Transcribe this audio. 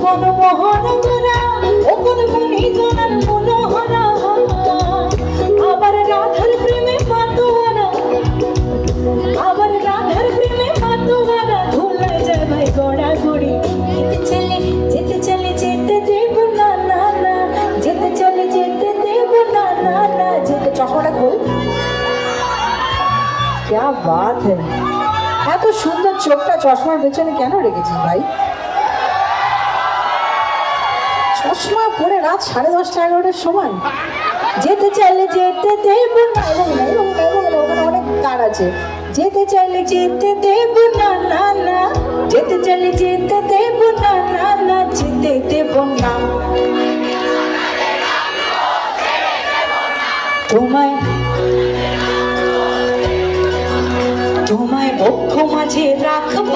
মনমোহন গোরা ও কোন মনি জনার মনোহরা আবার রাধার প্রেমে মাতোয়ারা আবার রাধার প্রেমে মাতোয়ারা ধুলে যাবে গোড়া গড়ি যেতে চলে যেতে চলে যেতে দেব না না না যেতে চলে যেতে দেব না না না যেতে চশমাটা খোল क्या बात है এত সুন্দর চোখটা চশমার পেছনে কেন রেখেছিস ভাই চশমা পরে রাত সাড়ে দশটা এগারোটার সময় যেতে চাইলে যেতে দেব না এবং এবং এবং ওখানে অনেক তার আছে যেতে চাইলে যেতে দেব না না না যেতে চাইলে যেতে দেব না না না যেতে দেব না তোমায় তোমায় বক্ষ মাঝে রাখব